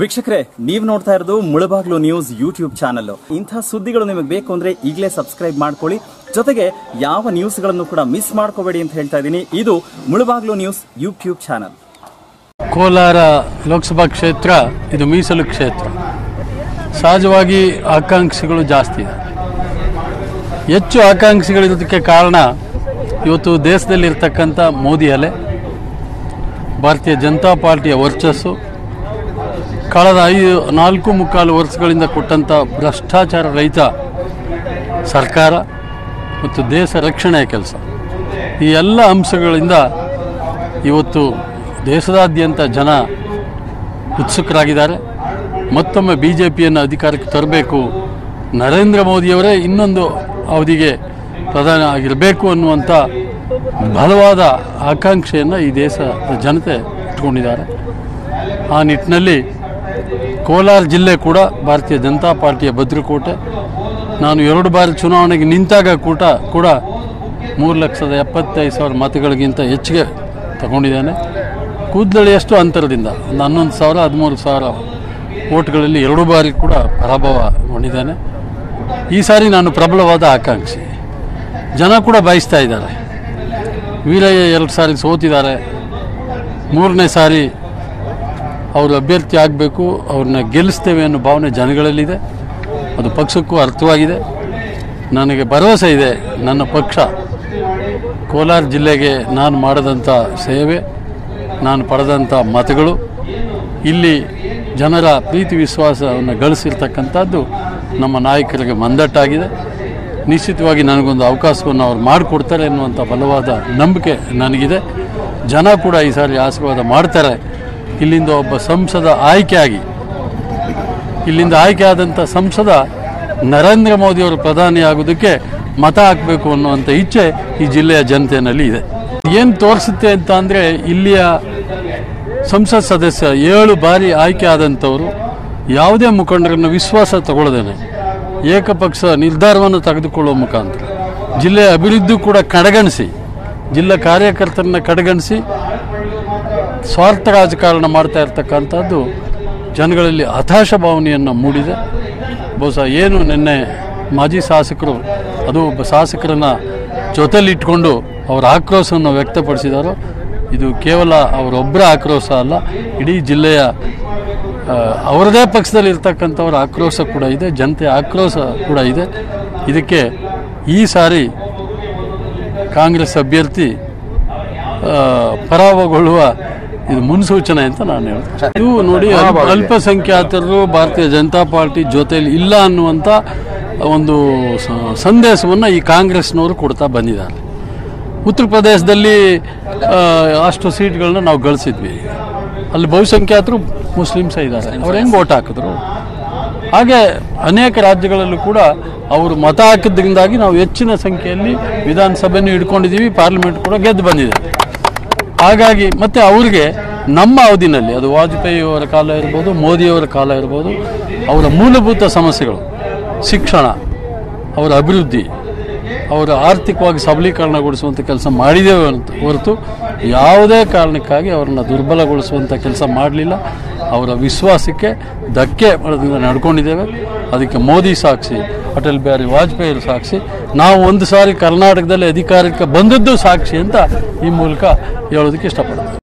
ವೀಕ್ಷಕರೇ, ನೀವು ನೋಡ್ತಾ ಇರೋದು ಮುಳಬಾಗ್ಲು ನ್ಯೂಸ್ ಯೂಟ್ಯೂಬ್ ಚಾನಲ್ ಇಂಥ ಸುದ್ದಿಗಳು ನಿಮಗೆ ಬೇಕು ಅಂದ್ರೆ ಈಗಲೇ ಸಬ್ಸ್ಕ್ರೈಬ್ ಮಾಡ್ಕೊಳ್ಳಿ. ಜೊತೆಗೆ ಯಾವ ನ್ಯೂಸ್ಗಳನ್ನು ಕೂಡ ಮಿಸ್ ಮಾಡ್ಕೋಬೇಡಿ ಅಂತ ಹೇಳ್ತಾ ಇದ್ದೀನಿ. ಇದು Mulbagal news YouTube channel. Kolar Lok Sabha ಕ್ಷೇತ್ರ, ಇದು ಮೀಸಲು ಕ್ಷೇತ್ರ. ಸಹಜವಾಗಿ ಆಕಾಂಕ್ಷಿಗಳು ಜಾಸ್ತಿ ಇದೆ. ಹೆಚ್ಚು ಆಕಾಂಕ್ಷಿಗಳಿರೋದಕ್ಕೆ ಕಾರಣ ಇವತ್ತು ದೇಶದಲ್ಲಿರ್ತಕ್ಕಂಥ ಮೋದಿ ಅಲೆ, ಭಾರತೀಯ ಜನತಾ ಪಾರ್ಟಿಯ ವರ್ಚಸ್ಸು ಕಳೆದ ಐದು ನಾಲ್ಕು ಮುಕ್ಕಾಲು ವರ್ಷಗಳಿಂದ ಕೊಟ್ಟಂಥ ಭ್ರಷ್ಟಾಚಾರ ರಹಿತ ಸರ್ಕಾರ ಮತ್ತು ದೇಶ ರಕ್ಷಣೆಯ ಕೆಲಸ. ಈ ಎಲ್ಲ ಅಂಶಗಳಿಂದ ಇವತ್ತು ದೇಶದಾದ್ಯಂತ ಜನ ಉತ್ಸುಕರಾಗಿದ್ದಾರೆ. ಮತ್ತೊಮ್ಮೆ ಬಿ ಜೆ ಪಿಯನ್ನು ಅಧಿಕಾರಕ್ಕೆ ತರಬೇಕು ನರೇಂದ್ರ ಮೋದಿಯವರೇ ಇನ್ನೊಂದು ಅವಧಿಗೆ ಪ್ರಧಾನ ಆಗಿರಬೇಕು ಅನ್ನುವಂಥ ಬಲವಾದ ಆಕಾಂಕ್ಷೆಯನ್ನು ಈ ದೇಶದ ಜನತೆ ಇಟ್ಕೊಂಡಿದ್ದಾರೆ ಆ ನಿಟ್ಟಿನಲ್ಲಿ ಕೋಲಾರ ಜಿಲ್ಲೆ ಕೂಡ ಭಾರತೀಯ ಜನತಾ ಪಾರ್ಟಿಯ ಭದ್ರಕೋಟೆ. ನಾನು ಎರಡು ಬಾರಿ ಚುನಾವಣೆಗೆ ನಿಂತಾಗ ಕೂಟ ಕೂಡ ಮೂರು ಲಕ್ಷದ ಎಪ್ಪತ್ತೈದು ಸಾವಿರ ಮತಗಳಿಗಿಂತ ಹೆಚ್ಚಿಗೆ ತಗೊಂಡಿದ್ದೇನೆ. ಕೂದಲಳಿಯಷ್ಟು ಅಂತರದಿಂದ ಒಂದು ಹನ್ನೊಂದು ಸಾವಿರ, ಹದಿಮೂರು ಸಾವಿರ ಓಟ್ಗಳಲ್ಲಿ ಎರಡು ಬಾರಿ ಕೂಡ ಪರಾಭವಗೊಂಡಿದ್ದೇನೆ ಈ ಸಾರಿ ನಾನು ಪ್ರಬಲವಾದ ಆಕಾಂಕ್ಷಿ. ಜನ ಕೂಡ ಬಯಸ್ತಾ ಇದ್ದಾರೆ. ವೀರಯ್ಯ ಎರಡು ಸಾರಿ ಸೋತಿದ್ದಾರೆ. ಮೂರನೇ ಸಾರಿ ಅವರು ಅಭ್ಯರ್ಥಿ ಆಗಬೇಕು, ಅವ್ರನ್ನ ಗೆಲ್ಲಿಸ್ತೇವೆ ಅನ್ನೋ ಭಾವನೆ ಜನಗಳಲ್ಲಿದೆ. ಅದು ಪಕ್ಷಕ್ಕೂ ಅರ್ಥವಾಗಿದೆ. ನನಗೆ ಭರವಸೆ ಇದೆ. ನನ್ನ ಪಕ್ಷ ಕೋಲಾರ ಜಿಲ್ಲೆಗೆ ನಾನು ಮಾಡಿದಂಥ ಸೇವೆ, ನಾನು ಪಡೆದಂಥ ಮತಗಳು, ಇಲ್ಲಿ ಜನರ ಪ್ರೀತಿ ವಿಶ್ವಾಸವನ್ನು ಗಳಿಸಿರ್ತಕ್ಕಂಥದ್ದು ನಮ್ಮ ನಾಯಕರಿಗೆ ಮಂದಟ್ಟಾಗಿದೆ. ನಿಶ್ಚಿತವಾಗಿ ನನಗೊಂದು ಅವಕಾಶವನ್ನು ಅವ್ರು ಮಾಡಿಕೊಡ್ತಾರೆ ಎನ್ನುವಂಥ ಬಲವಾದ ನಂಬಿಕೆ ನನಗಿದೆ. ಜನ ಕೂಡ ಈ ಸಾರಿ ಆಶೀರ್ವಾದ ಮಾಡ್ತಾರೆ. ಇಲ್ಲಿಂದ ಒಬ್ಬ ಸಂಸದ ಆಯ್ಕೆಯಾಗಿ, ಇಲ್ಲಿಂದ ಆಯ್ಕೆಯಾದಂಥ ಸಂಸದ ನರೇಂದ್ರ ಮೋದಿಯವರು ಪ್ರಧಾನಿ ಆಗೋದಕ್ಕೆ ಮತ ಹಾಕಬೇಕು ಅನ್ನುವಂಥ ಇಚ್ಛೆ ಈ ಜಿಲ್ಲೆಯ ಜನತೆಯಲ್ಲಿ ಇದೆ. ಏನು ತೋರಿಸುತ್ತೆ ಅಂತ ಅಂದರೆ ಇಲ್ಲಿಯ ಸಂಸತ್ ಸದಸ್ಯ ಏಳು ಬಾರಿ ಆಯ್ಕೆ ಆದಂಥವರು ಯಾವುದೇ ಮುಖಂಡರನ್ನು ವಿಶ್ವಾಸ ತಗೊಳ್ಳದೇನೆ ಏಕಪಕ್ಷ ನಿರ್ಧಾರವನ್ನು ತೆಗೆದುಕೊಳ್ಳುವ ಮುಖಾಂತರ. ಜಿಲ್ಲೆಯ ಅಭಿವೃದ್ಧಿ ಕೂಡ ಕಡೆಗಣಿಸಿ, ಜಿಲ್ಲಾ ಕಾರ್ಯಕರ್ತರನ್ನ ಕಡೆಗಣಿಸಿ ಸ್ವಾರ್ಥ ರಾಜಕಾರಣ ಮಾಡ್ತಾ ಇರ್ತಕ್ಕಂಥದ್ದು ಜನಗಳಲ್ಲಿ ಹತಾಶ ಭಾವನೆಯನ್ನು ಮೂಡಿದೆ. ಬಹುಶಃ ಏನು ನಿನ್ನೆ ಮಾಜಿ ಶಾಸಕರು, ಅದು ಒಬ್ಬ ಶಾಸಕರನ್ನ ಜೊತೆಲಿಟ್ಕೊಂಡು ಅವರ ಆಕ್ರೋಶವನ್ನು ವ್ಯಕ್ತಪಡಿಸಿದಾರೋ, ಇದು ಕೇವಲ ಅವರೊಬ್ಬರ ಆಕ್ರೋಶ ಅಲ್ಲ, ಇಡೀ ಜಿಲ್ಲೆಯ ಅವರದೇ ಪಕ್ಷದಲ್ಲಿ ಇರ್ತಕ್ಕಂಥವ್ರ ಆಕ್ರೋಶ ಕೂಡ ಇದೆ, ಜನತೆ ಆಕ್ರೋಶ ಕೂಡ ಇದೆ. ಇದಕ್ಕೆ ಈ ಸಾರಿ ಕಾಂಗ್ರೆಸ್ ಅಭ್ಯರ್ಥಿ ಪರಾವಗೊಳ್ಳುವ ಇದು ಮುನ್ಸೂಚನೆ ಅಂತ ನಾನು ಹೇಳ್ತೇನೆ. ಇದು ನೋಡಿ ಅಲ್ಪ- ಅಲ್ಪಸಂಖ್ಯಾತರು ಭಾರತೀಯ ಜನತಾ ಪಾರ್ಟಿ ಜೊತೆಯಲ್ಲಿ ಇಲ್ಲ ಅನ್ನುವಂಥ ಒಂದು ಸಂದೇಶವನ್ನ ಈ ಕಾಂಗ್ರೆಸ್ನವರು ಕೊಡ್ತಾ ಬಂದಿದ್ದಾರೆ. ಉತ್ತರ ಪ್ರದೇಶದಲ್ಲಿ ಅಷ್ಟು ಸೀಟ್ಗಳನ್ನ ನಾವು ಗಳಿಸಿದ್ವಿ. ಅಲ್ಲಿ ಬಹುಸಂಖ್ಯಾತರು ಮುಸ್ಲಿಮ್ಸೇ ಇದ್ದಾರೆ. ಅವ್ರು ಹೆಂಗೆ ಓಟ್ ಹಾಕಿದ್ರು? ಹಾಗೆ ಅನೇಕ ರಾಜ್ಯಗಳಲ್ಲೂ ಕೂಡ ಅವರು ಮತ ಹಾಕಿದ್ರಿಂದಾಗಿ ನಾವು ಹೆಚ್ಚಿನ ಸಂಖ್ಯೆಯಲ್ಲಿ ವಿಧಾನಸಭೆಯನ್ನು ಹಿಡ್ಕೊಂಡಿದ್ದೀವಿ ಪಾರ್ಲಿಮೆಂಟ್ ಕೂಡ ಗೆದ್ದು ಬಂದಿದೆ. ಹಾಗಾಗಿ ಮತ್ತೆ ಅವ್ರಿಗೆ ನಮ್ಮ ಅವಧಿನಲ್ಲಿ, ಅದು ವಾಜಪೇಯಿ ಅವರ ಕಾಲ ಇರ್ಬೋದು, ಮೋದಿಯವರ ಕಾಲ ಇರ್ಬೋದು, ಅವರ ಮೂಲಭೂತ ಸಮಸ್ಯೆಗಳು, ಶಿಕ್ಷಣ, ಅವರ ಅಭಿವೃದ್ಧಿ, ಅವರ ಆರ್ಥಿಕವಾಗಿ ಸಬಲೀಕರಣಗೊಳಿಸುವಂಥ ಕೆಲಸ ಮಾಡಿದ್ದೇವೆ ಅಂತ ಹೊರತು ಯಾವುದೇ ಕಾರಣಕ್ಕಾಗಿ ಅವರನ್ನು ದುರ್ಬಲಗೊಳಿಸುವಂಥ ಕೆಲಸ ಮಾಡಲಿಲ್ಲ. ಅವರ ವಿಶ್ವಾಸಕ್ಕೆ ಧಕ್ಕೆ ನಡ್ಕೊಂಡಿದ್ದೇವೆ. ಅದಕ್ಕೆ ಮೋದಿ ಸಾಕ್ಷಿ, ಅಟಲ್ ಬಿಹಾರಿ ವಾಜಪೇಯಿ ಸಾಕ್ಷಿ. ನಾವು ಒಂದು ಸಾರಿ ಕರ್ನಾಟಕದಲ್ಲಿ ಅಧಿಕಾರಕ್ಕೆ ಬಂದದ್ದು ಸಾಕ್ಷಿ ಅಂತ ಈ ಮೂಲಕ ಹೇಳೋದಕ್ಕೆ ಇಷ್ಟಪಡ್ತೇವೆ